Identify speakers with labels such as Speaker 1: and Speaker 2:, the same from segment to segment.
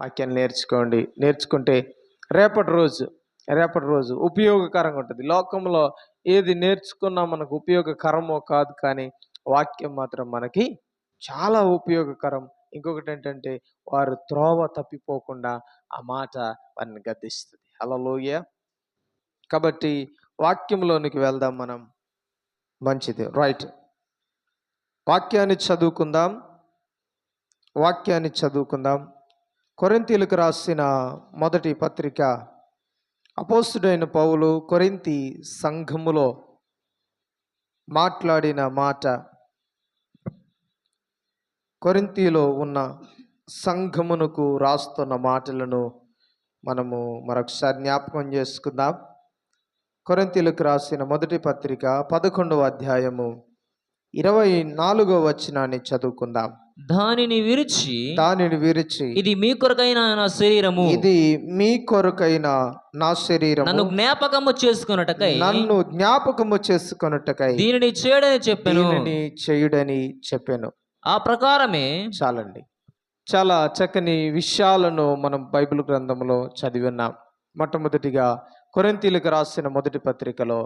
Speaker 1: వాక్యాన్ని నేర్చుకోండి. నేర్చుకుంటే రేపటి రోజు రేపటి రోజు ఉపయోగకరంగా ఉంటుంది. లోకంలో ఏది నేర్చుకున్నా మనకు ఉపయోగకరమో కాదు కానీ వాక్యం మాత్రం మనకి చాలా ఉపయోగకరం. ఇంకొకటి ఏంటంటే వారు త్రోవ తప్పిపోకుండా ఆ మాట వారిని గద్దిస్తుంది. హలోయ కాబట్టి వాక్యంలోనికి వెళ్దాం మనం. మంచిది. రైట్. వాక్యాన్ని చదువుకుందాం. వాక్యాన్ని చదువుకుందాం. కొరింతీలకు రాసిన మొదటి పత్రిక అపోస్తుడైన పౌలు కొరింతి సంఘములో మాట్లాడిన మాట. కొరింతిలో ఉన్న సంఘమునకు రాస్తున్న మాటలను మనము మరొకసారి జ్ఞాపకం చేసుకుందాం. కొరింతీలకు రాసిన మొదటి పత్రిక పదకొండవ అధ్యాయము ఇరవై నాలుగో వచనాన్ని చదువుకుందాం.
Speaker 2: దానిని విరిచి
Speaker 1: దానిని విరిచి
Speaker 2: ఇది మీ కొరకైన నా శరీరము?
Speaker 1: ఇది మీ కొరకైన నా శరీరము?
Speaker 2: నన్ను జ్ఞాపకము చేసుకున్నటకై
Speaker 1: నన్ను జ్ఞాపకము చేసుకొనుటకై
Speaker 2: దీనిని చేయడని చెప్పాను.
Speaker 1: దీనిని చేయుడని చెప్పాను.
Speaker 2: ఆ ప్రకారమే
Speaker 1: చాలండి. చాలా చక్కని విషయాలను మనం బైబిల్ గ్రంథంలో చదివి ఉన్నాం మొట్టమొదటిగా కొరింతీలకు రాసిన మొదటి పత్రికలో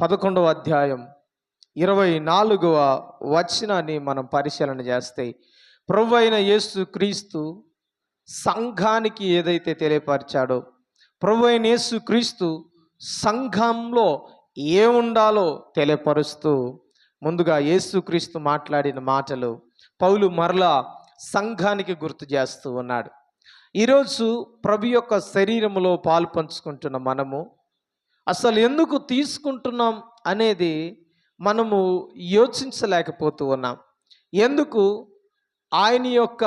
Speaker 1: పదకొండవ అధ్యాయం ఇరవై నాలుగవ వచనాన్ని మనం పరిశీలన చేస్తే ప్రభు అయిన యేసు క్రీస్తు సంఘానికి ఏదైతే తెలియపరిచాడో ప్రభు అయిన యేసు క్రీస్తు సంఘంలో ఏముండాలో తెలియపరుస్తూ ముందుగా యేసుక్రీస్తు మాట్లాడిన మాటలు పౌలు మరలా సంఘానికి గుర్తు చేస్తూ ఉన్నాడు. ఈరోజు ప్రభు యొక్క శరీరంలో పాలు పంచుకుంటున్న మనము అసలు ఎందుకు తీసుకుంటున్నాం అనేది మనము యోచించలేకపోతూ ఉన్నాం. ఎందుకు? ఆయన యొక్క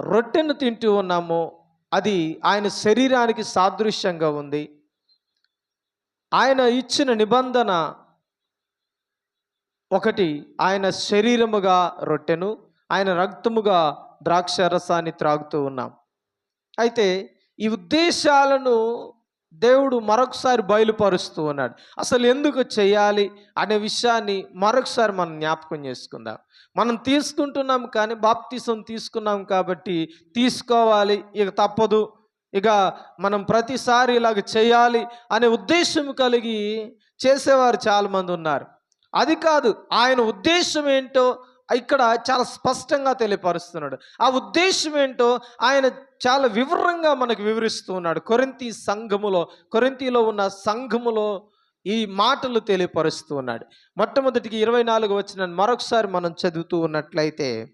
Speaker 1: రొట్టెను తింటూ ఉన్నాము. అది ఆయన శరీరానికి సాదృశ్యంగా ఉంది. ఆయన ఇచ్చిన నిబంధన ఒకటి ఆయన శరీరముగా రొట్టెను ఆయన రక్తముగా ద్రాక్ష రసాన్ని త్రాగుతూ ఉన్నాం. అయితే ఈ ఉద్దేశాలను దేవుడు మరొకసారి బయలుపరుస్తూ ఉన్నాడు. అసలు ఎందుకు చేయాలి అనే విషయాన్ని మరొకసారి మనం జ్ఞాపకం చేసుకుందాం. మనం తీసుకుంటున్నాం కానీ బాప్తీసం తీసుకున్నాం కాబట్టి తీసుకోవాలి ఇక తప్పదు. ఇక మనం ప్రతిసారి ఇలాగ చేయాలి అనే ఉద్దేశం కలిగి చేసేవారు చాలామంది ఉన్నారు. అది కాదు ఆయన ఉద్దేశం ఏంటో ఇక్కడ చాలా స్పష్టంగా తెలియపరుస్తున్నాడు. ఆ ఉద్దేశం ఏంటో ఆయన చాలా వివరంగా మనకు వివరిస్తూ ఉన్నాడు. కొరింతి సంఘములో కొరింతిలో ఉన్న సంఘములో ఈ మాటలు తెలియపరుస్తూ ఉన్నాడు. మొట్టమొదటికి ఇరవై నాలుగు వచ్చిన మరొకసారి మనం చదువుతూ ఉన్నట్లయితే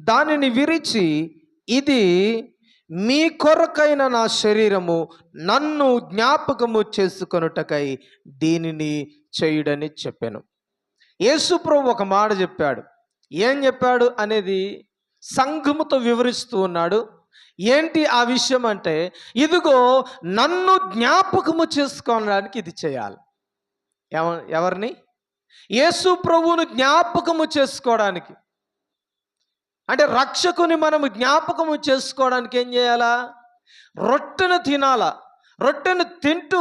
Speaker 1: దానిని విరిచి ఇది మీ కొరకైన నా శరీరము నన్ను జ్ఞాపకము చేసుకొనుటకై దీనిని చేయుడని చెప్పాను. యేసుప్రభు ఒక మాట చెప్పాడు. ఏం చెప్పాడు అనేది సంఘముతో వివరిస్తూ ఉన్నాడు. ఏంటి ఆ విషయం అంటే ఇదిగో నన్ను జ్ఞాపకము చేసుకోవడానికి ఇది చేయాలి. ఎవ ఎవరిని? యేసు ప్రభువును జ్ఞాపకము చేసుకోవడానికి. అంటే రక్షకుని మనము జ్ఞాపకము చేసుకోవడానికి ఏం చేయాలా? రొట్టెను తినాలా? రొట్టెను తింటూ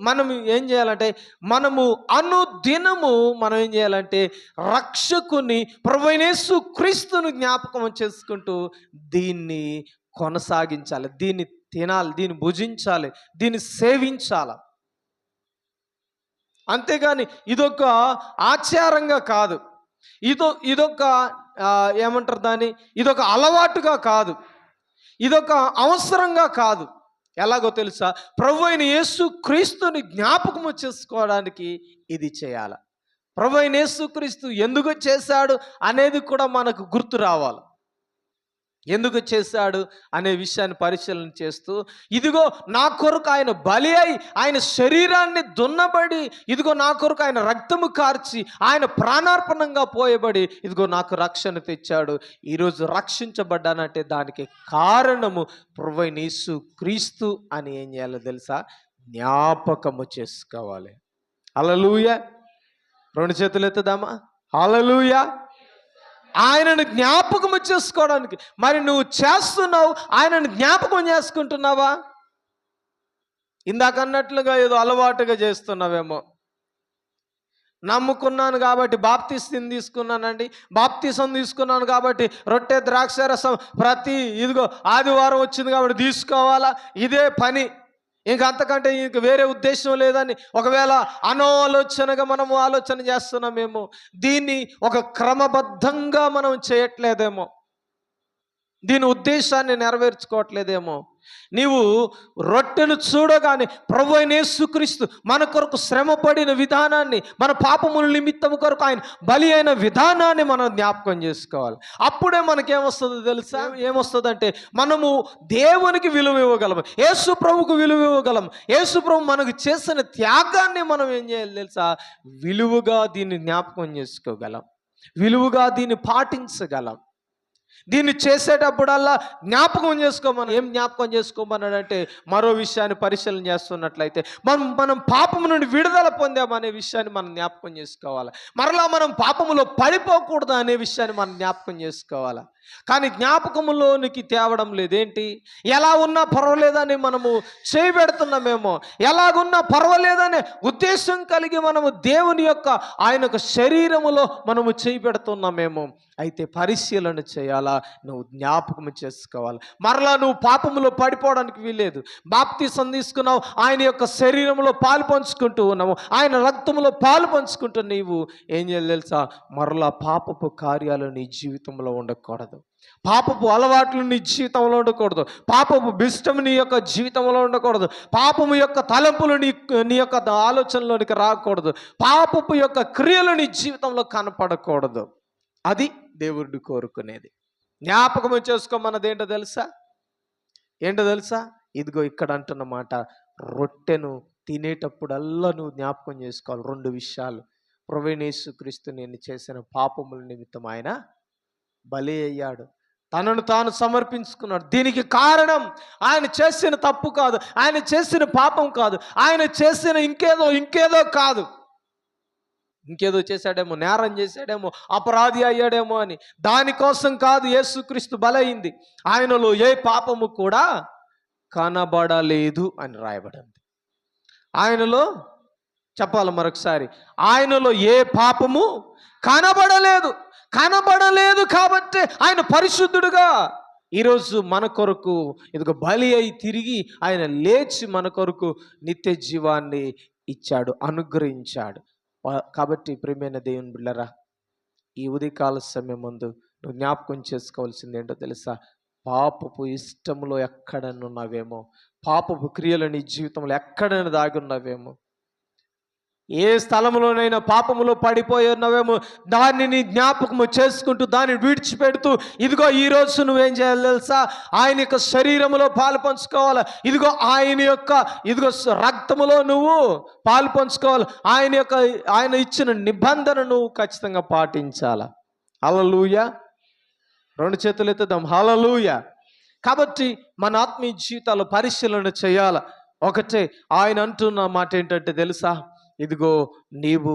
Speaker 1: మనం ఏం చేయాలంటే మనము అనుదినము మనం ఏం చేయాలంటే రక్షకుని ప్రవైనేసు క్రీస్తును జ్ఞాపకం చేసుకుంటూ దీన్ని కొనసాగించాలి. దీన్ని తినాలి దీన్ని భుజించాలి దీన్ని సేవించాలి. అంతేగాని ఇదొక ఆచారంగా కాదు. ఇదో ఇదొక ఏమంటారు దాన్ని? ఇదొక అలవాటుగా కాదు. ఇదొక అవసరంగా కాదు. ఎలాగో తెలుసా? ప్రభు అయిన యేసు క్రీస్తుని జ్ఞాపకము చేసుకోవడానికి ఇది చేయాలి. ప్రభు అయిన యేసు క్రీస్తు ఎందుకు చేశాడు అనేది కూడా మనకు గుర్తు రావాలి. ఎందుకు చేశాడు అనే విషయాన్ని పరిశీలన చేస్తూ ఇదిగో నా కొరకు ఆయన బలి అయి ఆయన శరీరాన్ని దున్నబడి ఇదిగో నా కొరకు ఆయన రక్తము కార్చి ఆయన ప్రాణార్పణంగా పోయబడి ఇదిగో నాకు రక్షణ తెచ్చాడు. ఈరోజు రక్షించబడ్డానంటే దానికి కారణము ప్రొవైనీసు క్రీస్తు అని ఏం చేయాలో తెలుసా? జ్ఞాపకము చేసుకోవాలి. అలలుయ రెండు చేతులు ఎత్తుదామా? అలలుయా ఆయనను జ్ఞాపకం చేసుకోవడానికి. మరి నువ్వు చేస్తున్నావు ఆయనను జ్ఞాపకం చేసుకుంటున్నావా? ఇందాక అన్నట్లుగా ఏదో అలవాటుగా చేస్తున్నావేమో. నమ్ముకున్నాను కాబట్టి బాప్తిస్తిని తీసుకున్నానండి. బాప్తిసం తీసుకున్నాను కాబట్టి రొట్టె ద్రాక్ష రసం ప్రతి ఇదిగో ఆదివారం వచ్చింది కాబట్టి తీసుకోవాలా? ఇదే పని. ఇంక అంతకంటే ఇంక వేరే ఉద్దేశం లేదని ఒకవేళ అనాలోచనగా మనము ఆలోచన చేస్తున్నామేమో దీన్ని ఒక క్రమబద్ధంగా మనం చేయట్లేదేమో. దీని ఉద్దేశాన్ని నెరవేర్చుకోవట్లేదేమో. నీవు రొట్టెను చూడగానే ప్రభు అయిన యేసుక్రీస్తు మన కొరకు శ్రమ పడిన విధానాన్ని మన పాపముల నిమిత్తము కొరకు ఆయన బలి అయిన విధానాన్ని మనం జ్ఞాపకం చేసుకోవాలి. అప్పుడే మనకేమొస్తుందో తెలుసా? ఏమొస్తుందంటే మనము దేవునికి విలువ ఇవ్వగలం యేసు ప్రభుకు విలువ ఇవ్వగలం యేసు ప్రభు మనకు చేసిన త్యాగాన్ని మనం ఏం చేయాలి తెలుసా? విలువగా దీన్ని జ్ఞాపకం చేసుకోగలం విలువగా దీన్ని పాటించగలం. దీన్ని చేసేటప్పుడల్లా జ్ఞాపకం చేసుకోమని. ఏం జ్ఞాపకం చేసుకోమన్నాడంటే మరో విషయాన్ని పరిశీలన చేస్తున్నట్లయితే మనం మనం పాపము నుండి విడుదల పొందామనే విషయాన్ని మనం జ్ఞాపకం చేసుకోవాలి? మరలా మనం పాపములో పడిపోకూడదు అనే విషయాన్ని మనం జ్ఞాపకం చేసుకోవాలి? కానీ జ్ఞాపకములోనికి తేవడం లేదేంటి? ఎలా ఉన్నా పర్వాలేదని మనము చేయబెడుతున్నామేమో. ఎలాగున్నా పర్వాలేదనే ఉద్దేశం కలిగి మనము దేవుని యొక్క ఆయన యొక్క శరీరములో మనము చేయబెడుతున్నామేమో. అయితే పరిశీలన చేయాలా? నువ్వు జ్ఞాపకం చేసుకోవాలి. మరలా నువ్వు పాపములో పడిపోవడానికి వీలేదు బాప్తీసం తీసుకున్నావు ఆయన యొక్క శరీరంలో పాలు పంచుకుంటూ ఉన్నావు ఆయన రక్తంలో పాలు పంచుకుంటూ నీవు ఏం చేయాలి తెలుసా? మరలా పాపపు కార్యాలు నీ జీవితంలో ఉండకూడదు. పాపపు అలవాట్లు నీ జీవితంలో ఉండకూడదు. పాపపు బిష్టం నీ యొక్క జీవితంలో ఉండకూడదు. పాపము యొక్క తలంపులు నీ నీ యొక్క ఆలోచనలోనికి రాకూడదు. పాపపు యొక్క క్రియలు నీ జీవితంలో కనపడకూడదు. అది దేవుడు కోరుకునేది. జ్ఞాపకం చేసుకోమన్నది ఏంటో తెలుసా? ఏంటో తెలుసా? ఇదిగో ఇక్కడ అంటున్న మాట. రొట్టెను తినేటప్పుడల్లా నువ్వు జ్ఞాపకం చేసుకోవాలి. రెండు విషయాలు. ప్రవీణేశు క్రీస్తు నేను చేసిన పాపముల నిమిత్తం ఆయన బలి అయ్యాడు. తనను తాను సమర్పించుకున్నాడు. దీనికి కారణం ఆయన చేసిన తప్పు కాదు. ఆయన చేసిన పాపం కాదు. ఆయన చేసిన ఇంకేదో ఇంకేదో కాదు. ఇంకేదో చేశాడేమో నేరం చేశాడేమో అపరాధి అయ్యాడేమో అని. దానికోసం కాదు యేసుక్రీస్తు బలయింది ఆయనలో ఏ పాపము కూడా కనబడలేదు అని రాయబడింది. ఆయనలో చెప్పాలి మరొకసారి ఆయనలో ఏ పాపము కనబడలేదు. కనబడలేదు కాబట్టి ఆయన పరిశుద్ధుడుగా. ఈరోజు మన కొరకు ఇదిగో బలి అయి తిరిగి ఆయన లేచి మన కొరకు నిత్య జీవాన్ని ఇచ్చాడు అనుగ్రహించాడు. కాబట్టి ప్రియమైన దేవుని బిళ్ళరా ఈ ఉదయకాల సమయం ముందు నువ్వు జ్ఞాపకం చేసుకోవాల్సింది ఏంటో తెలుసా? పాపపు ఇష్టములో ఎక్కడనున్నావేమో పాపపు క్రియలు నీ జీవితంలో ఎక్కడైనా దాగి ఉన్నావేమో? ఏ స్థలంలోనైనా పాపములో పడిపోయి ఉన్నావేమో దాన్ని నీ జ్ఞాపకము చేసుకుంటూ దాన్ని విడిచిపెడుతూ ఇదిగో ఈ రోజు నువ్వేం చేయాలి తెలుసా? ఆయన యొక్క శరీరములో పాలు పంచుకోవాలి. ఇదిగో ఆయన యొక్క ఇదిగో రక్తములో నువ్వు పాలు పంచుకోవాలి. ఆయన యొక్క ఆయన ఇచ్చిన నిబంధన నువ్వు ఖచ్చితంగా పాటించాల? హల్లెలూయ. రెండు చేతులు ఎత్తుదాం. హల్లెలూయ. కాబట్టి మన ఆత్మీయ జీవితాలు పరిశీలన చేయాలి? ఒకటే ఆయన అంటున్న మాట ఏంటంటే తెలుసా? ఇదిగో నీవు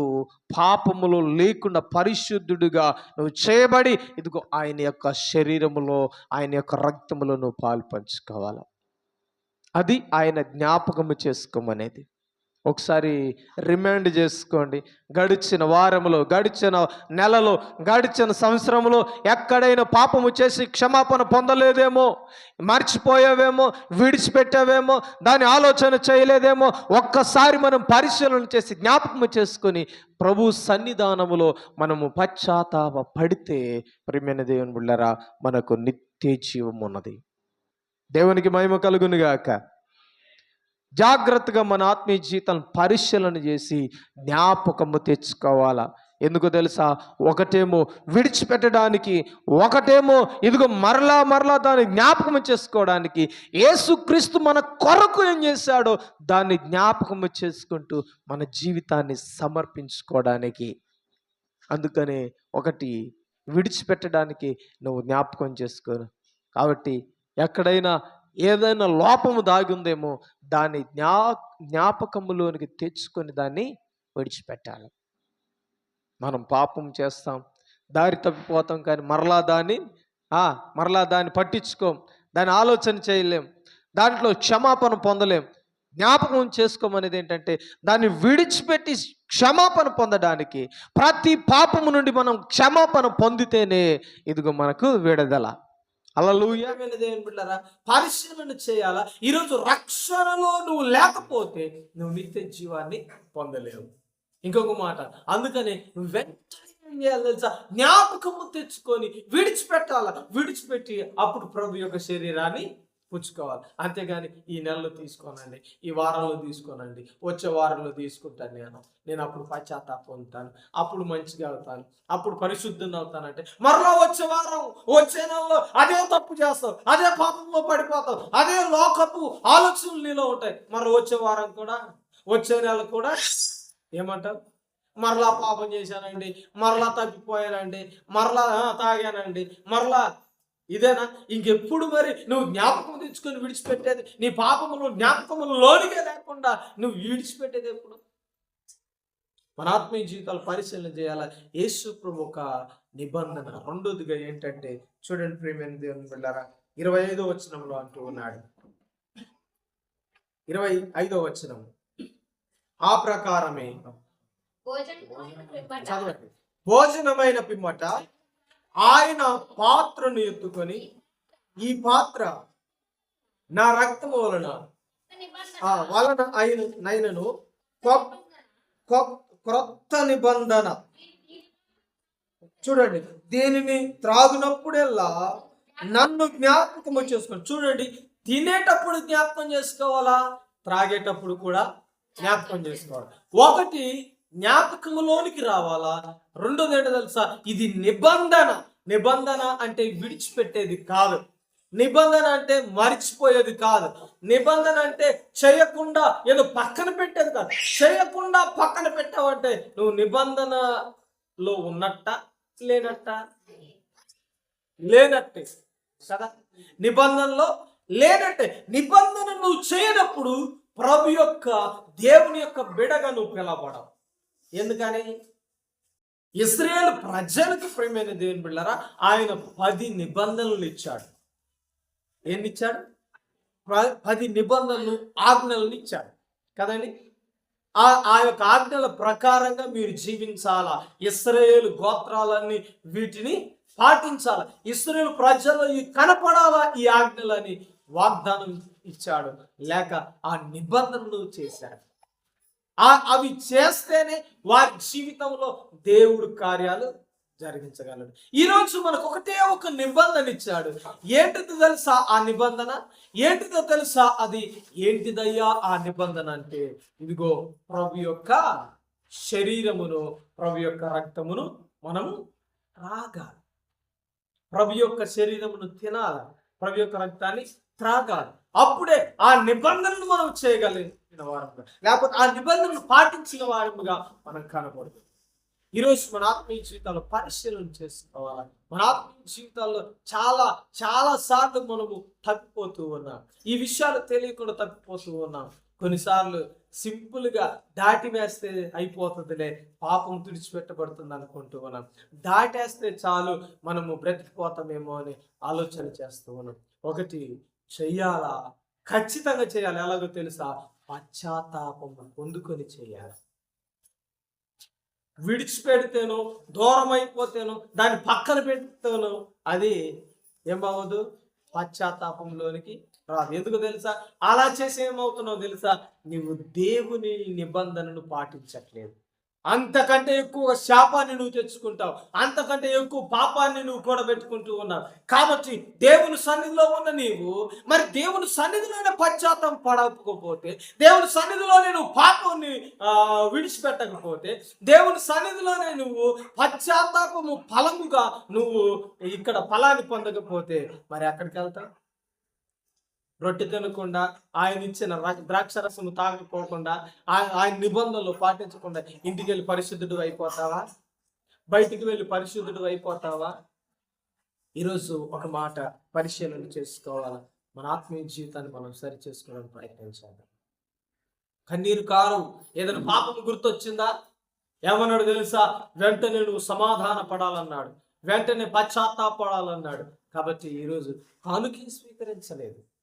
Speaker 1: పాపములో లేకుండా పరిశుద్ధుడిగా నువ్వు చేయబడి ఇదిగో ఆయన యొక్క శరీరములో ఆయన యొక్క రక్తములో నువ్వు పాలు పంచుకోవాలి అది ఆయన జ్ఞాపకము చేసుకోమనేది. ఒకసారి రిమైండ్ చేసుకోండి. గడిచిన వారములో గడిచిన నెలలో గడిచిన సంవత్సరంలో ఎక్కడైనా పాపము చేసి క్షమాపణ పొందలేదేమో మర్చిపోయావేమో విడిచిపెట్టావేమో దాని ఆలోచన చేయలేదేమో ఒక్కసారి మనం పరిశీలన చేసి జ్ఞాపకం చేసుకొని ప్రభు సన్నిధానములో మనము పశ్చాత్తాప పడితే ప్రియమైన దేవుని బిళ్ళరా మనకు నిత్య జీవం ఉన్నది. దేవునికి మహిమ కలుగునుగాక. జాగ్రత్తగా మన ఆత్మీయ జీవితాలను పరిశీలన చేసి జ్ఞాపకము తెచ్చుకోవాలా? ఎందుకు తెలుసా? ఒకటేమో విడిచిపెట్టడానికి ఒకటేమో ఇదిగో మరలా మరలా దాన్ని జ్ఞాపకం చేసుకోవడానికి ఏసుక్రీస్తు మన కొరకు ఏం చేశాడో దాన్ని జ్ఞాపకం చేసుకుంటూ మన జీవితాన్ని సమర్పించుకోవడానికి. అందుకనే ఒకటి విడిచిపెట్టడానికి నువ్వు జ్ఞాపకం చేసుకోరు కాబట్టి ఎక్కడైనా ఏదైనా లోపము దాగి ఉందేమో దాన్ని జ్ఞా జ్ఞాపకములోనికి తెచ్చుకొని దాన్ని విడిచిపెట్టాలి. మనం పాపం చేస్తాం దారి తప్పిపోతాం కానీ మరలా దాన్ని మరలా దాన్ని పట్టించుకోం దాన్ని ఆలోచన చేయలేం దాంట్లో క్షమాపణ పొందలేం. జ్ఞాపకం చేసుకోమనేది ఏంటంటే దాన్ని విడిచిపెట్టి క్షమాపణ పొందడానికి ప్రతి పాపము నుండి మనం క్షమాపణ పొందితేనే ఇదిగో మనకు విడుదల. అలలుయ దేవుని బిడ్డలారా పరిశీలన చేయాలా? ఈరోజు రక్షణలో నువ్వు లేకపోతే నువ్వు నిత్య జీవాన్ని పొందలేవు. ఇంకొక మాట అందుకని నువ్వు వెంటనే ఏం చేయాలి తెలుసా? జ్ఞాపకము తెచ్చుకొని విడిచిపెట్టాల? విడిచిపెట్టి అప్పుడు ప్రభు యొక్క శరీరాన్ని పుచ్చుకోవాలి. అంతేగాని ఈ నెలలో తీసుకోనండి ఈ వారంలో తీసుకోనండి వచ్చే వారంలో తీసుకుంటాను నేను. నేను అప్పుడు పశ్చాత్తాపం పొందుతాను అప్పుడు మంచిగా అవుతాను అప్పుడు పరిశుద్ధం అవుతానంటే మరలా వచ్చే వారం వచ్చే నెలలో అదే తప్పు చేస్తావు అదే పాపంలో పడిపోతావు అదే లోకపు ఆలోచనలు నీలో ఉంటాయి. మరి వచ్చే వారం కూడా వచ్చే నెల కూడా ఏమంటావు? మరలా పాపం చేశానండి మరలా తప్పిపోయానండి మరలా తాగానండి మరలా ఇదేనా? ఇంకెప్పుడు మరి నువ్వు జ్ఞాపకం తెచ్చుకొని విడిచిపెట్టేది? నీ పాపములు జ్ఞాపకములు లోనిగా లేకుండా నువ్వు విడిచిపెట్టేది ఎప్పుడు? మన ఆత్మీయ జీవితాలు పరిశీలన చేయాలా? యేసు ప్రభు ఒక నిబంధన. రెండోదిగా ఏంటంటే చూడండి ప్రేమైన దేవుని బిడ్డారా ఇరవై ఐదో వచనంలో అంటూ ఉన్నాడు. ఇరవై ఐదో వచనం. ఆ ప్రకారమే చదవండి. భోజనమైన పిమ్మట ఆయన పాత్రను ఎత్తుకొని ఈ పాత్ర నా రక్తము వలన ఆ, వలన అయిన నైనను క్రొత్త నిబంధన. చూడండి దీనిని త్రాగునప్పుడెల్లా నన్ను జ్ఞాపకము చేసుకోండి చూడండి తినేటప్పుడు జ్ఞాపకం చేసుకోవాలా? త్రాగేటప్పుడు కూడా జ్ఞాపకం చేసుకోవాలి. ఒకటి జ్ఞాపకంలోనికి రావాలా? రెండోది ఏంటో తెలుసా? ఇది నిబంధన. నిబంధన అంటే విడిచిపెట్టేది కాదు. నిబంధన అంటే మరిచిపోయేది కాదు. నిబంధన అంటే చేయకుండా ఏదో పక్కన పెట్టేది కాదు. చేయకుండా పక్కన పెట్టావంటే నువ్వు నిబంధనలో ఉన్నట్ట? లేనట్ట? లేనట్టే. కదా నిబంధనలో లేనట్టే. నిబంధన నువ్వు చేయనప్పుడు ప్రభు యొక్క దేవుని యొక్క బిడగా నువ్వు పిలవడం ఎందుకని? ఇస్రాయేల్ ప్రజలకు ప్రేమైన దేవుని బిళ్ళరా ఆయన పది నిబంధనలు ఇచ్చాడు. ఎన్ని ఇచ్చాడు? పది నిబంధనలు ఆజ్ఞలను ఇచ్చాడు. కదండి? ఆ ఆ యొక్క ఆజ్ఞల ప్రకారంగా మీరు జీవించాలా? ఇస్రాయేల్ గోత్రాలన్నీ వీటిని పాటించాలా? ఇస్రాయేల్ ప్రజలు ఈ కనపడాలా ఈ ఆజ్ఞలని? వాగ్దానం ఇచ్చాడు. లేక ఆ నిబంధనలు చేశాడు. అవి చేస్తేనే వారి జీవితంలో దేవుడు కార్యాలు జరిగించగలడు. ఈరోజు మనకు ఒకటే ఒక నిబంధన ఇచ్చాడు. ఏంటిది తెలుసా ఆ నిబంధన? ఏంటిదో తెలుసా? అది ఏంటిదయ్యా ఆ నిబంధన అంటే ఇదిగో ప్రభు యొక్క శరీరమును ప్రభు యొక్క రక్తమును మనము త్రాగాలి. ప్రభు యొక్క శరీరమును తినాలి. ప్రభు యొక్క రక్తాన్ని త్రాగాలి. అప్పుడే ఆ నిబంధనను మనం చేయగలిగిన వారముగా. లేకపోతే ఆ నిబంధనను పాటించిన వారముగా మనం కనబడదు. ఈరోజు మన ఆత్మీయ జీవితాల్లో పరిశీలన చేసుకోవాలి? మన ఆత్మీయ జీవితాల్లో చాలా చాలా సార్లు మనము తప్పిపోతూ ఉన్నాం. ఈ విషయాలు తెలియకుండా తప్పిపోతూ ఉన్నాం. కొన్నిసార్లు సింపుల్గా దాటి వేస్తే అయిపోతుందిలే పాపం తుడిచిపెట్టబడుతుంది అనుకుంటూ ఉన్నాం. దాటేస్తే చాలు మనము బ్రతికిపోతామేమో అని ఆలోచన చేస్తూ ఉన్నాం. ఒకటి చెయ్యాలా? ఖచ్చితంగా చేయాలి ఎలాగో తెలుసా? పశ్చాత్తాపం పొందుకొని చేయాలి. విడిచిపెడితేను దూరం అయిపోతేను దాన్ని పక్కన పెడితేనో అది ఏం బాగోదు? పశ్చాత్తాపంలోనికి రాదు. ఎందుకు తెలుసా? అలా చేసి ఏమవుతున్నావు తెలుసా? నీవు దేవుని నిబంధనను పాటించట్లేదు. అంతకంటే ఎక్కువ శాపాన్ని నువ్వు తెచ్చుకుంటావు. అంతకంటే ఎక్కువ పాపాన్ని నువ్వు కూడబెట్టుకుంటూ ఉన్నావు. కాబట్టి దేవుని సన్నిధిలో ఉన్న నీవు మరి దేవుని సన్నిధిలోనే పశ్చాత్తం పడకపోతే దేవుని సన్నిధిలోనే నువ్వు పాపాన్ని విడిచిపెట్టకపోతే దేవుని సన్నిధిలోనే నువ్వు పశ్చాత్తాపము ఫలముగా నువ్వు ఇక్కడ ఫలాన్ని పొందకపోతే మరి ఎక్కడికి వెళ్తావు? రొట్టె తినకుండా ఆయన ఇచ్చిన ద్రాక్ష రసము తాగకపోకుండా ఆయన ఆయన నిబంధనలు పాటించకుండా ఇంటికి వెళ్ళి పరిశుద్ధుడు అయిపోతావా? బయటికి వెళ్ళి పరిశుద్ధుడు అయిపోతావా? ఈరోజు ఒక మాట పరిశీలన చేసుకోవాలి? మన ఆత్మీయ జీవితాన్ని మనం సరి చేసుకోవడానికి ప్రయత్నించాలి కన్నీరు కారు ఏదైనా పాపం గుర్తొచ్చిందా? ఏమన్నాడు తెలుసా? వెంటనే నువ్వు సమాధాన పడాలన్నాడు. వెంటనే పశ్చాత్తాపడాలన్నాడు. కాబట్టి ఈరోజు కానుకే స్వీకరించలేదు.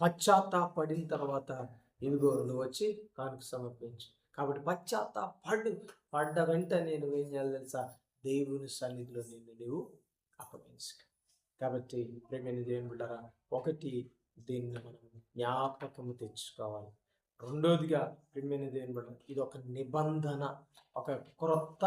Speaker 1: పశ్చాత్తాపడిన తర్వాత ఇదిగో నువ్వు వచ్చి కానుక సమర్పించు. కాబట్టి పశ్చాత్తాపడు పడ్డ వెంటనే ఏం చేయాలి తెలుసా? దేవుని సన్నిధిలో నిన్ను నీవు అప్పగించు కాబట్టి ప్రేమైన దేవుని బిడ్డరా ఒకటి దీన్ని మనం జ్ఞాపకము తెచ్చుకోవాలి. రెండోదిగా ప్రేమైన దేవుని బిడ్డ ఇది ఒక నిబంధన ఒక క్రొత్త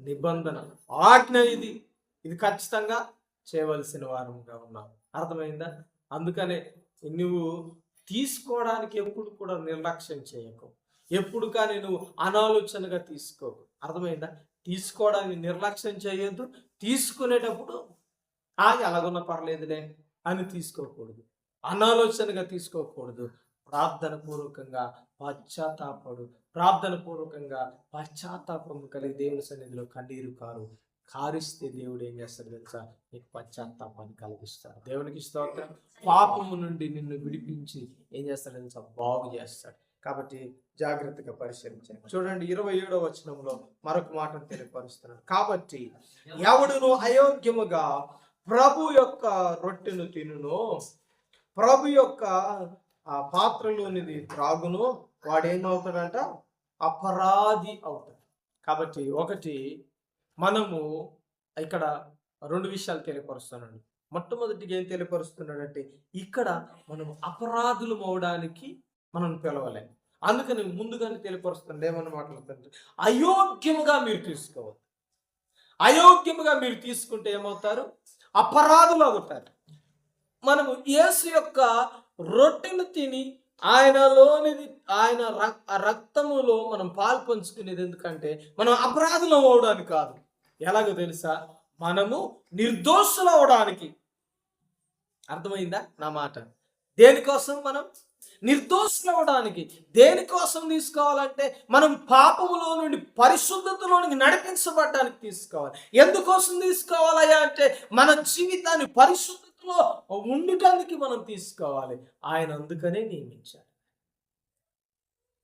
Speaker 1: నిబంధన ఆజ్ఞ ఇది. ఇది ఖచ్చితంగా చేయవలసిన వారముగా ఉన్నాం అర్థమైందా? అందుకనే నువ్వు తీసుకోవడానికి ఎప్పుడు కూడా నిర్లక్ష్యం చేయకు. ఎప్పుడు కానీ నువ్వు అనాలోచనగా తీసుకోకు. అర్థమైందా? తీసుకోవడానికి నిర్లక్ష్యం చేయొద్దు. తీసుకునేటప్పుడు ఆగి అలాగున్న పర్లేదులే అని తీసుకోకూడదు. అనాలోచనగా తీసుకోకూడదు. ప్రార్థన పూర్వకంగా పశ్చాత్తాపడు. ప్రార్థన పూర్వకంగా పశ్చాత్తాపం కలిగి దేవుని సన్నిధిలో కన్నీరు కారు. కారిస్తే దేవుడు ఏం చేస్తాడు తెలుసా? నీకు పశ్చాత్తాపాన్ని కలిగిస్తాడు. దేవునికి స్తోత్రం. పాపము నుండి నిన్ను విడిపించి ఏం చేస్తాడు తెలుసా? బాగు చేస్తాడు. కాబట్టి జాగ్రత్తగా పరిశీలించండి. చూడండి ఇరవై ఏడో వచనంలో మరొక మాటను తెలియపరుస్తున్నాడు. కాబట్టి ఎవడును అయోగ్యముగా ప్రభు యొక్క రొట్టెను తినును ప్రభు యొక్క ఆ పాత్రలోనిది త్రాగును వాడు ఏమవుతాడంట అపరాధి అవుతాడు. కాబట్టి ఒకటి మనము ఇక్కడ రెండు విషయాలు తెలియపరుస్తున్నాడు మొట్టమొదటిగా ఏం తెలియపరుస్తున్నాడంటే ఇక్కడ మనం అపరాధులు అవడానికి మనం పిలవలేము అందుకని ముందుగానే తెలియపరుస్తుంది ఏమని మాట్లాడుతుంటే అయోగ్యముగా మీరు తీసుకోవద్దు. అయోగ్యముగా మీరు తీసుకుంటే ఏమవుతారు? అపరాధులు అవుతారు. మనము యేసు యొక్క రొట్టెను తిని ఆయనలోనిది ఆయన రక్- ఆ రక్తములో మనం పాలు పంచుకునేది ఎందుకంటే మనం అపరాధులం అవడానికి కాదు. ఎలాగో తెలుసా? మనము నిర్దోషులు అవడానికి అర్థమైందా నా మాట? దేనికోసం మనం? నిర్దోషులు అవడానికి దేనికోసం తీసుకోవాలంటే మనం పాపములో నుండి పరిశుద్ధతలోనికి నడిపించబడడానికి తీసుకోవాలి. ఎందుకోసం తీసుకోవాలయ్యా అంటే మన జీవితాన్ని పరిశుద్ధతలో ఉండటానికి మనం తీసుకోవాలి. ఆయన అందుకనే నియమించారు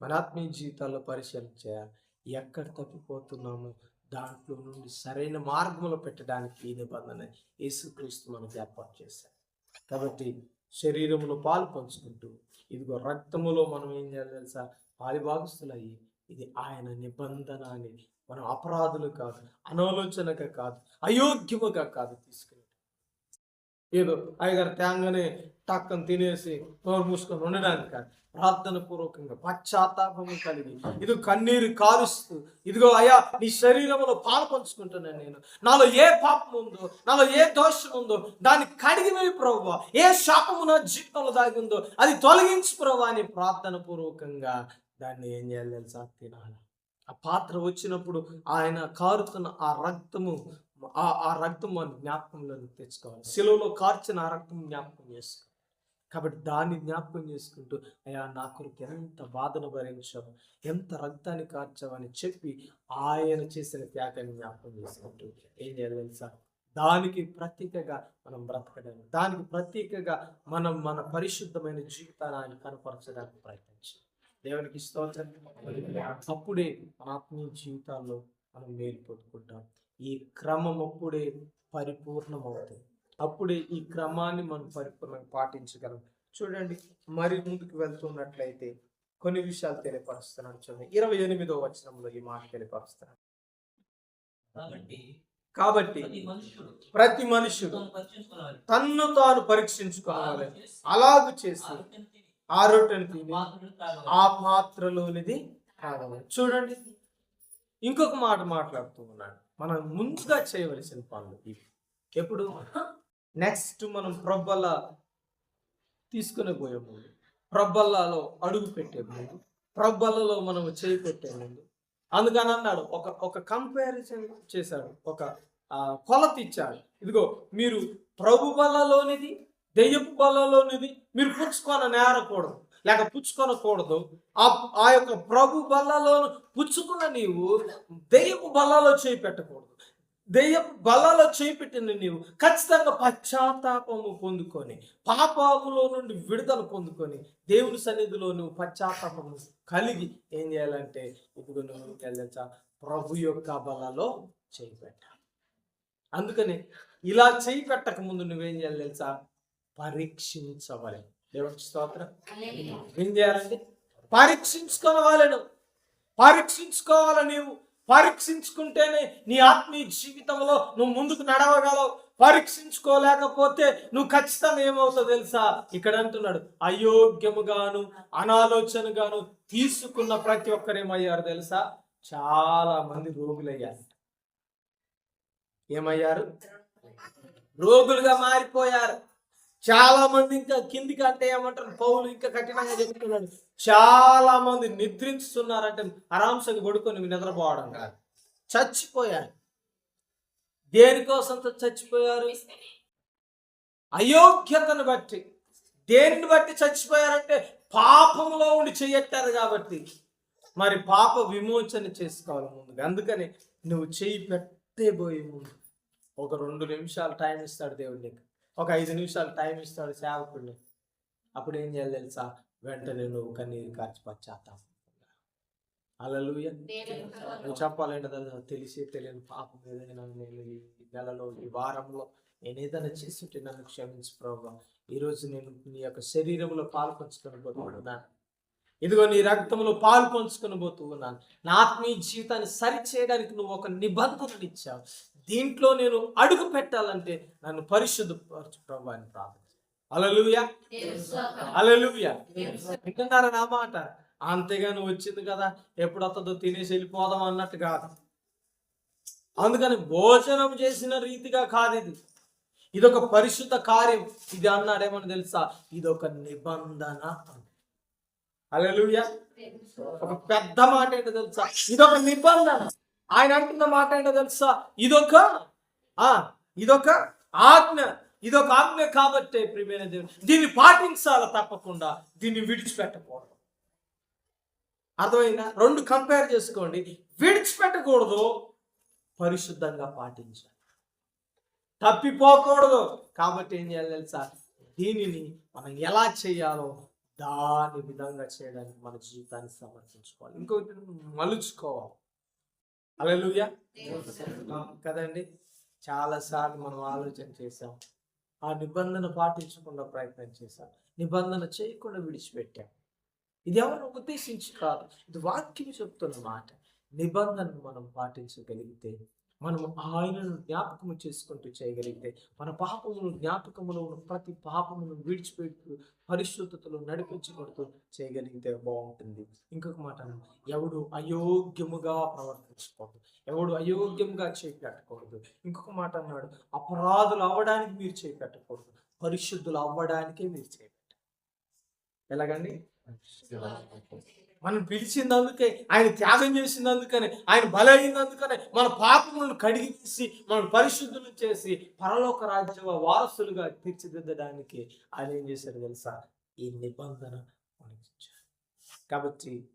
Speaker 1: మన ఆత్మీయ జీవితాల్లో పరిశీలన చేయాలి. ఎక్కడ తప్పిపోతున్నాము? దాంట్లో నుండి సరైన మార్గంలో పెట్టడానికి ఈ నిబంధన యేసుక్రీస్తు మనకు ఏర్పాటు చేశారు కాబట్టి శరీరంలో పాలు పంచుకుంటూ ఇదిగో రక్తములో మనం ఏం చేయాలి తెలుసా? పాలిభాగస్తులయ్యి ఇది ఆయన నిబంధన అని మనం అపరాధులు కాదు అనాలోచనగా కాదు అయోగ్యముగా కాదు తీసుకుని ఏదో అయ్యగారు తేంగానే టక్కని తినేసి నోరు మూసుకొని ఉండడానికి కాదు. ప్రార్థన పూర్వకంగా పశ్చాత్తాపము కలిగి. ఇది కన్నీరు కారుస్తూ ఇదిగో అయ్యా నీ శరీరంలో పాలు పంచుకుంటున్నాను నేను. నాలో ఏ పాపం ఉందో నాలో ఏ దోషం ఉందో దాన్ని కడిగివేయి ప్రభు ఏ శాపము నా జీవితంలో దాగి ఉందో అది తొలగించు ప్రభు అని ప్రార్థన పూర్వకంగా దాన్ని ఏం చేయాలి తెలుసా? తినాలి. ఆ పాత్ర వచ్చినప్పుడు ఆయన కారుతున్న ఆ రక్తము ఆ ఆ రక్తం మన జ్ఞాపకంలో తెచ్చుకోవాలి. శిలువలో కార్చిన ఆ రక్తం జ్ఞాపకం చేసుకోవాలి. కాబట్టి దాన్ని జ్ఞాపకం చేసుకుంటూ అయ్యా నా కొరకు ఎంత బాధను భరించావు ఎంత రక్తాన్ని కార్చావని చెప్పి ఆయన చేసిన త్యాగాన్ని జ్ఞాపకం చేసుకుంటూ ఏం చేయాలి తెలుసా? దానికి ప్రత్యేకగా మనం బ్రతకడం దానికి ప్రత్యేకగా మనం మన పరిశుద్ధమైన జీవితాన్ని ఆయన కనపరచడానికి ప్రయత్నించాలి. దేవునికి ఇష్టం అప్పుడే మన ఆత్మీయ జీవితాల్లో మనం మేలు పొందుకుంటాం. ఈ క్రమం అప్పుడే పరిపూర్ణమవుతుంది. అప్పుడే ఈ క్రమాన్ని మనం పరిపూర్ణంగా పాటించగలం. చూడండి మరి ముందుకు వెళ్తున్నట్లయితే కొన్ని విషయాలు తెలియపరుస్తున్నాడు చూడండి. ఇరవై ఎనిమిదో వచనంలో ఈ మాట తెలియపరుస్తున్నాడు.
Speaker 2: కాబట్టి ప్రతి మనుషుడు.
Speaker 1: తన్ను తాను పరీక్షించుకోవాలి అలాగు చేసి
Speaker 2: ఆ రొట్టెను తిని.
Speaker 1: ఆ పాత్రలోనిది తాగవాలి చూడండి ఇంకొక మాట మాట్లాడుతూ ఉన్నాడు. మనం ముందుగా చేయవలసిన పనులు ఇవి. ఎప్పుడు? నెక్స్ట్ మనం ప్రొబ్బల తీసుకునే పోయే ముందు ప్రొబ్బల్లలో అడుగు పెట్టే ముందు ప్రొబ్బలలో మనం చేయి పెట్టే ముందు. అందుకని అన్నాడు ఒక ఒక కంపారిజన్ చేశాడు ఒక కొలత ఇచ్చాడు. ఇదిగో మీరు ప్రభు బలలోనిది దెయ్యపు బలలోనిది మీరు పుచ్చుకొని నేరకూడదు. లేక పుచ్చుకొనకూడదు. ఆ ఆ యొక్క ప్రభు బలలో పుచ్చుకున్న నీవు దెయ్యపు బలలో చేయి పెట్టకూడదు. దెయ్యపు బల్లలో చేయి పెట్టిన నీవు. ఖచ్చితంగా పశ్చాత్తాపము పొందుకొని పాపములో నుండి విడుదల పొందుకొని దేవుని సన్నిధిలో నువ్వు పశ్చాత్తాపము కలిగి ఏం చేయాలంటే ఇప్పుడు నువ్వు తెలుసా? ప్రభు యొక్క బలలో చేయి పెట్టాలి అందుకని ఇలా చేయి పెట్టక ముందు నువ్వేం చేయాలి తెలుసా? పరీక్షించవాలి. దేవుడికి స్తోత్రం. ఏం చేయాలండి పరీక్షించుకోవాలను పరీక్షించుకోవాలి నీవు. పరీక్షించుకుంటేనే నీ ఆత్మీయ జీవితంలో నువ్వు ముందుకు నడవగలవు. పరీక్షించుకోలేకపోతే నువ్వు ఖచ్చితంగా ఏమవుతావు తెలుసా? ఇక్కడ అంటున్నాడు అయోగ్యముగాను అనాలోచనగాను తీసుకున్న ప్రతి ఒక్కరు ఏమయ్యారు తెలుసా? చాలా మంది రోగులయ్యారు. ఏమయ్యారు? రోగులుగా మారిపోయారు. చాలా మంది ఇంకా కిందికి అంటే ఏమంటారు? పౌలు ఇంకా కఠినంగా చెప్తున్నాడు. చాలా మంది నిద్రించుతున్నారంటే ఆరాంశంగా పడుకొని నిద్రపోవడం కాదు. చచ్చిపోయారు. దేనికోసంతో చచ్చిపోయారు? అయోగ్యతను బట్టి. దేనిని బట్టి చచ్చిపోయారంటే పాపంలో ఉండి చెయ్యట్టారు కాబట్టి. మరి పాప విమోచన చేసుకోవాలి ముందుగా. అందుకని నువ్వు చెయ్యి పెట్టేబోయే ముందు. ఒక రెండు నిమిషాలు టైం ఇస్తాడు దేవుడు నీకు ఒక ఐదు నిమిషాలు టైం ఇస్తాడు సేవకుడిని. అప్పుడు ఏం చేయాలి తెలుసా? వెంటనే నువ్వు కన్నీరు కార్చి పశ్చాత్తాపం అలలుయ నువ్వు చెప్పాలంటే తెలిసి? తెలియని పాపం ఏదైనా నేను ఈ నెలలో ఈ వారంలో నేను ఏదైనా చేస్తుంటే నన్ను క్షమించు ప్రభావ ఈరోజు నేను నీ యొక్క శరీరంలో పాలు పంచుకొని పోతున్నాను ఇదిగో నీ రక్తంలో పాలు పంచుకొని పోతూ ఉన్నాను. నా ఆత్మీయ జీవితాన్ని సరి చేయడానికి నువ్వు ఒక నిబంధనలు ఇచ్చావు. దీంట్లో నేను అడుగు పెట్టాలంటే నన్ను పరిశుద్ధపరచు ప్రభు అని ప్రార్థన అలలుయా అలలుయా వింటున్నారా నా మాట? అంతేగాని వచ్చింది కదా ఎప్పుడు వస్తుందో తినేసి వెళ్ళిపోదాం అన్నట్టు కాదు. అందుకని భోజనం చేసిన రీతిగా కాదు ఇది. ఇదొక పరిశుద్ధ కార్యం. ఇది అన్నాడేమని తెలుసా? ఇదొక నిబంధన. అలలుయా ఒక పెద్ద మాట ఏంటో తెలుసా? ఇదొక నిబంధన. ఆయన అంటున్న మాట ఏంటో తెలుసా? ఇదొక ఆ ఇదొక ఆజ్ఞ ఇదొక ఆజ్ఞ కాబట్టి ప్రియమైన దేవుడు దీన్ని పాటించాలి తప్పకుండా దీన్ని విడిచిపెట్టకూడదు. అర్థమైందా? రెండు కంపేర్ చేసుకోండి. విడిచిపెట్టకూడదు పరిశుద్ధంగా పాటించాలి. తప్పిపోకూడదు. కాబట్టి ఏం చేయాలి తెలుసా? దీనిని మనం ఎలా చేయాలో దాని విధంగా చేయడానికి మన జీవితాన్ని సమర్పించుకోవాలి ఇంకొకటి మలుచుకోవాలి. అలలుయ కదండి. చాలాసార్లు మనం ఆలోచన చేసాం ఆ నిబంధన పాటించకుండా ప్రయత్నం చేశాం. నిబంధన చేయకుండా విడిచిపెట్టాం. ఇది ఎవరు ఉద్దేశించి కాదు ఇది వాక్యం చెప్తున్న మాట. నిబంధనను మనం పాటించగలిగితే మనము ఆయనను జ్ఞాపకము చేసుకుంటూ చేయగలిగితే మన పాపమును జ్ఞాపకములో ఉన్న ప్రతి పాపమును విడిచిపెడుతూ పరిశుద్ధతలో నడిపించబడుతూ చేయగలిగితే బాగుంటుంది. ఇంకొక మాట ఎవడు అయోగ్యముగా ప్రవర్తించకూడదు. ఎవడు అయోగ్యముగా చేపెట్టకూడదు. ఇంకొక మాట అన్నాడు. అపరాధులు అవ్వడానికి మీరు చేపెట్టకూడదు. పరిశుద్ధులు అవ్వడానికే మీరు చేపెట్టాలి. ఎలాగండి? మనం పిలిచినందుకే ఆయన త్యాగం చేసినందుకనే ఆయన బలైనందుకనే మన పాపములను కడిగి తీసి మన పరిశుద్ధులు చేసి పరలోక రాజ్య వారసులుగా తీర్చిదిద్దడానికి ఆయన ఏం చేశారు తెలుసా? ఈ నిబంధన మనకిచ్చారు కాబట్టి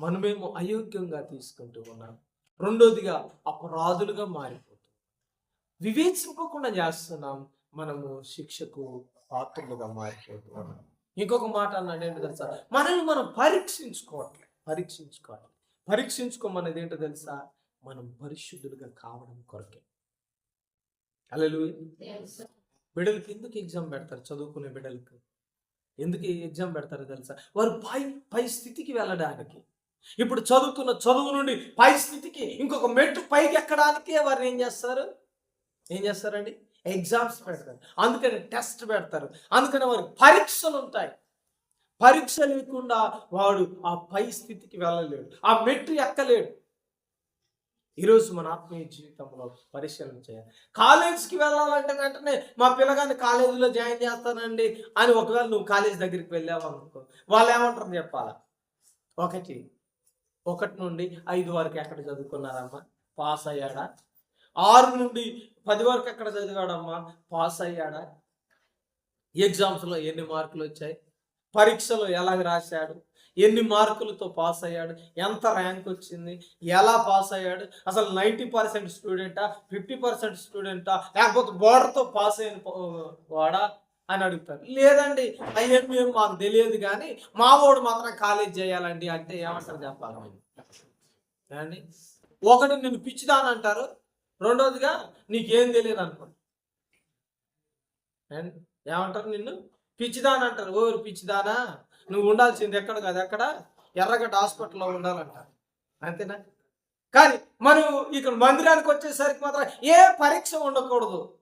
Speaker 1: మనమేమో అయోగ్యంగా తీసుకుంటూ ఉన్నాం. రెండోదిగా అపరాధులుగా మారిపోతాం వివేచింపకుండా చేస్తున్నాం. మనము శిక్షకు పాత్రలుగా మారిపోతున్నాం. ఇంకొక మాట అన్నాడు ఏంటో తెలుసా? మనల్ని మనం పరీక్షించుకోవట్లే. పరీక్షించుకోవాలి పరీక్షించుకోమన్నది ఏంటో తెలుసా? మనం పరిశుద్ధులుగా కావడం కొరకే. అల్లెలు బిడ్డలకి ఎందుకు ఎగ్జామ్ పెడతారు చదువుకునే బిడ్డలకు? ఎందుకు ఎగ్జామ్ పెడతారో తెలుసా? వారు పై పై స్థితికి వెళ్ళడానికి. ఇప్పుడు చదువుతున్న చదువు నుండి పై స్థితికి ఇంకొక మెట్టు పైకి ఎక్కడానికే వారు ఏం చేస్తారు? ఏం చేస్తారండి? ఎగ్జామ్స్ పెడతారు. అందుకని టెస్ట్ పెడతారు. అందుకని వారికి పరీక్షలు ఉంటాయి పరీక్ష లేకుండా వాడు ఆ పై స్థితికి వెళ్ళలేడు. ఆ మెట్టు ఎక్కలేడు. ఈరోజు మన ఆత్మీయ జీవితంలో పరిశీలన చేయాలి. కాలేజీకి వెళ్ళాలంటే వెంటనే మా పిల్లగాన్ని కాలేజీలో జాయిన్ చేస్తానండి అని ఒకవేళ నువ్వు కాలేజ్ దగ్గరికి వెళ్ళావు అనుకో వాళ్ళు ఏమంటారు చెప్పాలా? ఒకటి ఒకటి నుండి ఐదు వరకు ఎక్కడ చదువుకున్నారమ్మా? పాస్ అయ్యాడా? ఆరు నుండి పది వరకు ఎక్కడ చదివాడమ్మా? పాస్ అయ్యాడా? ఎగ్జామ్స్లో ఎన్ని మార్కులు వచ్చాయి? పరీక్షలో ఎలా రాశాడు? ఎన్ని మార్కులతో పాస్ అయ్యాడు? ఎంత ర్యాంక్ వచ్చింది? ఎలా పాస్ అయ్యాడు? అసలు నైంటీ పర్సెంట్ స్టూడెంటా ఫిఫ్టీ పర్సెంట్ స్టూడెంటా లేకపోతే బోర్డర్తో పాస్ అయిన వాడా? అని అడుగుతారు. లేదండి అయ్యేది మాకు తెలియదు కానీ మా వాడు మాత్రం కాలేజ్ చేయాలండి అంటే ఏమంటారు చెప్పాలి? కానీ ఒకటి నేను పిచ్చిదానంటారు రెండోదిగా నీకేం తెలియదు అనుకోండి. ఏం- ఏమంటారు నిన్ను? పిచ్చిదాన అంటారు. ఓరు పిచ్చిదానా? నువ్వు ఉండాల్సింది ఎక్కడ కాదు ఎక్కడ? ఎర్రగడ్డ హాస్పిటల్లో ఉండాలంటారు అంతేనా? కానీ మనం ఇక్కడ మందిరానికి వచ్చేసరికి మాత్రం ఏ పరీక్ష ఉండకూడదు.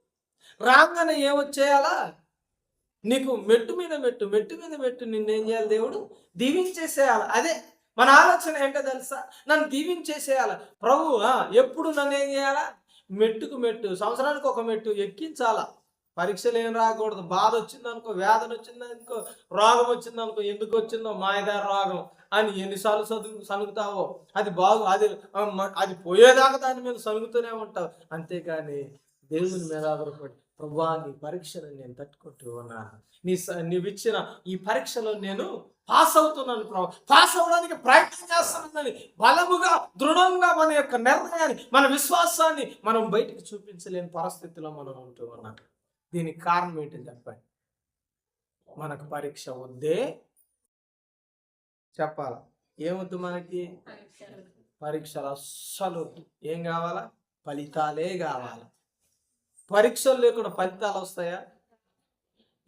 Speaker 1: రాగానే ఏమొచ్చేయాలా? నీకు మెట్టు మీద మెట్టు మెట్టు మీద మెట్టు నిన్నేం చేయాలి దేవుడు? దీవించేసేయాలి. అదే మన ఆలోచన ఏంటో తెలుసా? నన్ను దీవించేసేయాలి. ప్రభు ఎప్పుడు నన్ను ఏం చేయాలా? మెట్టుకు మెట్టు సంవత్సరానికి ఒక మెట్టు ఎక్కించాలా? పరీక్షలు ఏం రాకూడదు. బాధ వచ్చిందనుకో వేదన వచ్చిందనుకో రోగం వచ్చిందనుకో ఎందుకు వచ్చిందో? మాయదార రోగం అని ఎన్నిసార్లు చదువు సనుగుతావో? అది బాగు అది అది పోయేదాకా దాని మీద సనుగుతూనే ఉంటావు. అంతేకాని దేవుని మీద ఆధారపడి ప్రభా నీ పరీక్షను నేను తట్టుకుంటూ ఉన్నా నీ స- నీవిచ్చిన ఈ పరీక్షలో నేను పాస్ అవుతున్నాను ప్రభు. పాస్ అవడానికి ప్రయత్నం చేస్తున్నానని బలముగా దృఢంగా మన యొక్క నిర్ణయాన్ని మన విశ్వాసాన్ని మనం బయటకు చూపించలేని పరిస్థితిలో మనం ఉంటూ ఉన్నాం దీనికి కారణం ఏంటి చెప్పండి. మనకు పరీక్ష వద్దే చెప్పాలా? ఏమొద్దు మనకి? పరీక్షలు అస్సలు ఏం కావాలా? ఫలితాలే కావాలి. పరీక్షలు లేకుండా ఫలితాలు వస్తాయా?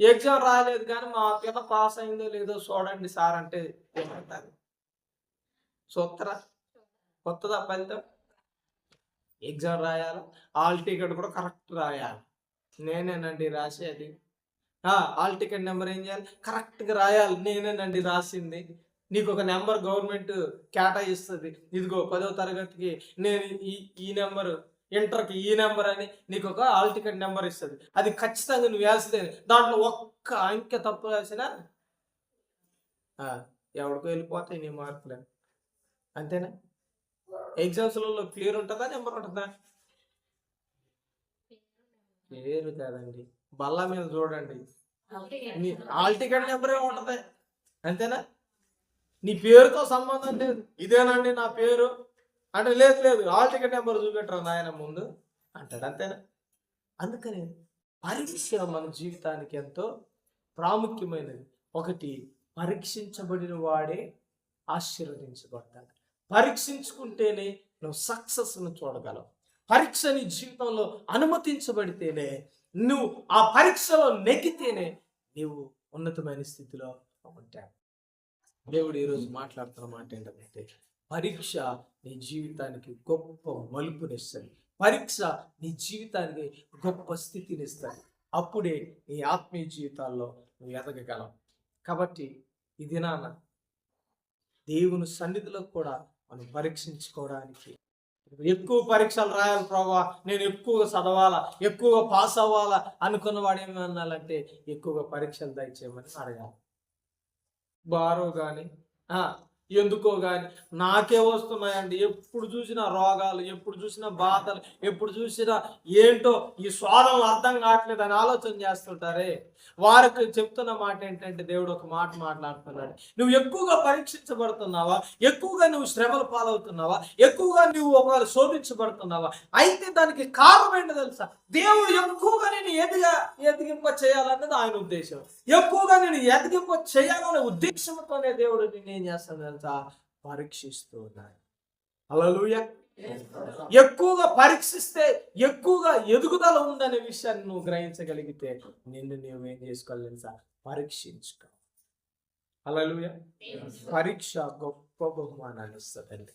Speaker 1: ఎగ్జామ్ రాయలేదు కానీ మా పిల్ల పాస్ అయిందో లేదో చూడండి సార్ అంటే ఏమంటారు? చూస్తారా కొత్తదా ఫలితం? ఎగ్జామ్ రాయాలి? ఆల్ టికెట్ కూడా కరెక్ట్ రాయాలి. నేనేనండి రాసేది. ఆల్ హాల్ టికెట్ నెంబర్ ఏం చేయాలి? కరెక్ట్గా రాయాలి. నేనేనండి రాసింది. నీకు ఒక నెంబర్ గవర్నమెంట్ కేటాయిస్తుంది. ఇదిగో పదో తరగతికి నేను ఈ ఈ నెంబర్ ఇంటర్కి ఈ నెంబర్ అని నీకు ఒక ఆల్ టికెట్ నెంబర్ ఇస్తుంది. అది ఖచ్చితంగా నువ్వు వేస్తే దాంట్లో ఒక్క అంకె తప్పు వేసినా ఆ, ఎవడికో వెళ్ళిపోతాయి నీ మార్కులు. అంతేనా? ఎగ్జామ్స్లలో క్లియర్ ఉంటుందా నెంబర్ ఉంటుందా? పేరు కాదండి. బల్ల మీద చూడండి. నీ హాల్ టికెట్ నెంబరే ఉంటది. అంతేనా? నీ పేరుతో సంబంధం లేదు. ఇదేనండి నా పేరు. అంటే లేదు లేదు. హాల్ టికెట్ నెంబర్ చూపెట్టరా నాయన ముందు? అంటాడు. అంతేనా? అందుకని పరీక్ష మన జీవితానికి ఎంతో ప్రాముఖ్యమైనది. ఒకటి పరీక్షించబడిన వాడే ఆశీర్వదించబడతాడు. పరీక్షించుకుంటేనే నువ్వు సక్సెస్ను చూడగలవు. పరీక్ష నీ జీవితంలో అనుమతించబడితేనే నువ్వు ఆ పరీక్షలో నెగ్గితేనే నీవు ఉన్నతమైన స్థితిలో ఉంటావు. దేవుడు ఈరోజు మాట్లాడుతున్న మాట ఏంటంటే పరీక్ష నీ జీవితానికి గొప్ప మలుపునిస్తుంది పరీక్ష నీ జీవితానికి గొప్ప స్థితిని ఇస్తుంది అప్పుడే నీ ఆత్మీయ జీవితాల్లో నువ్వు ఎదగగలవు. కాబట్టి ఈ దినాన దేవుని సన్నిధిలో కూడా మనం పరీక్షించుకోవడానికి ఎక్కువ పరీక్షలు రాయాలి ప్రభా. నేను ఎక్కువగా చదవాలా ఎక్కువగా పాస్ అవ్వాలా అనుకున్న వాడు ఏమన్నాలంటే ఎక్కువగా పరీక్షలు దయచేయమని అడగాలి బారో కానీ ఎందుకో కానీ నాకే వస్తున్నాయండి. ఎప్పుడు చూసినా రోగాలు ఎప్పుడు చూసినా బాధలు ఎప్పుడు చూసినా ఏంటో ఈ స్వాదం అర్థం కావట్లేదు అని ఆలోచన చేస్తుంటారే. వారికి చెప్తున్న మాట ఏంటంటే దేవుడు ఒక మాట మాట్లాడుతున్నాడు. నువ్వు ఎక్కువగా పరీక్షించబడుతున్నావా? ఎక్కువగా నువ్వు శ్రమలు పాలవుతున్నావా? ఎక్కువగా నువ్వు ఒకవేళ శోధించబడుతున్నావా? అయితే దానికి కారణం ఏంటో తెలుసా? దేవుడు ఎక్కువగా నేను ఎదిగా ఎదిగింప చేయాలన్నది ఆయన ఉద్దేశం. ఎక్కువగా నేను ఎదిగింప చేయాలనే ఉద్దేశంతోనే దేవుడు నేను ఏం చేస్తాను తెలుసా పరీక్షిస్తూ ఉన్నాడు హల్లెలూయా ఎక్కువగా పరీక్షిస్తే ఎక్కువగా ఎదుగుదల ఉందనే విషయాన్ని నువ్వు గ్రహించగలిగితే నిన్ను నువ్వు ఏం చేసుకోవాలి తెలుసా? పరీక్షించుకో. హల్లెలూయా. పరీక్ష గొప్ప బహుమానాన్ని ఇస్తుందండి.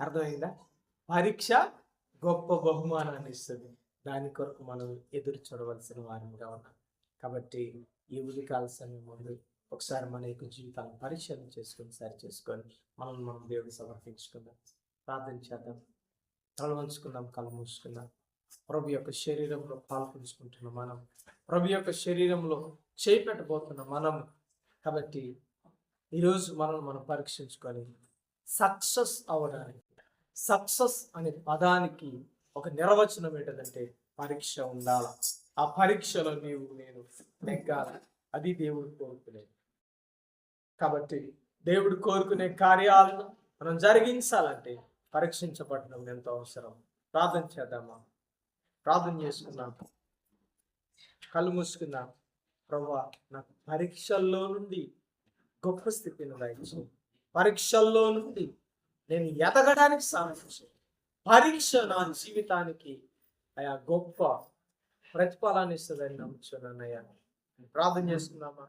Speaker 1: అర్థమైందా? పరీక్ష గొప్ప బహుమానాన్ని ఇస్తుంది. దాని కొరకు మనం ఎదురు చూడవలసిన వారంగా ఉన్నాం. కాబట్టి ఈ ఉదయకాల సమయం ముందు ఒకసారి మన యొక్క జీవితాలను పరిశీలన చేసుకొని సరి చేసుకొని మనల్ని మనం దేవుడు సమర్పించుకుందాం. ప్రార్థన చేద్దాం. తల వంచుకుందాం కళ్ళు మూసుకుందాం. ప్రభు యొక్క శరీరంలో పాల్పంచుకుంటున్న మనం ప్రభు యొక్క శరీరంలో చేపెట్టబోతున్న మనం కాబట్టి ఈరోజు మనం మనం పరీక్షించుకొని సక్సెస్ అవ్వడానికి సక్సెస్ అనే పదానికి ఒక నిర్వచనం ఏంటంటే పరీక్ష ఉండాల? ఆ పరీక్షలో నీవు నేను నెగ్గాల? అది దేవుడు కోరుకునేది. కాబట్టి దేవుడు కోరుకునే కార్యాలను మనం జరిగించాలంటే పరీక్షించబడడం ఎంతో అవసరం. ప్రార్థన చేద్దామా? ప్రార్థన చేసుకున్నాం కళ్ళు మూసుకుందాం. ప్రభా నాకు పరీక్షల్లో నుండి గొప్ప స్థితిని దాయించు పరీక్షల్లో నుండి నేను ఎదగడానికి సాధించు. పరీక్ష నా జీవితానికి అయా గొప్ప ప్రతిఫలాన్ని ఇస్తుందని నమ్ముచున్నానయ్యా. ప్రార్థన చేసుకుందామా?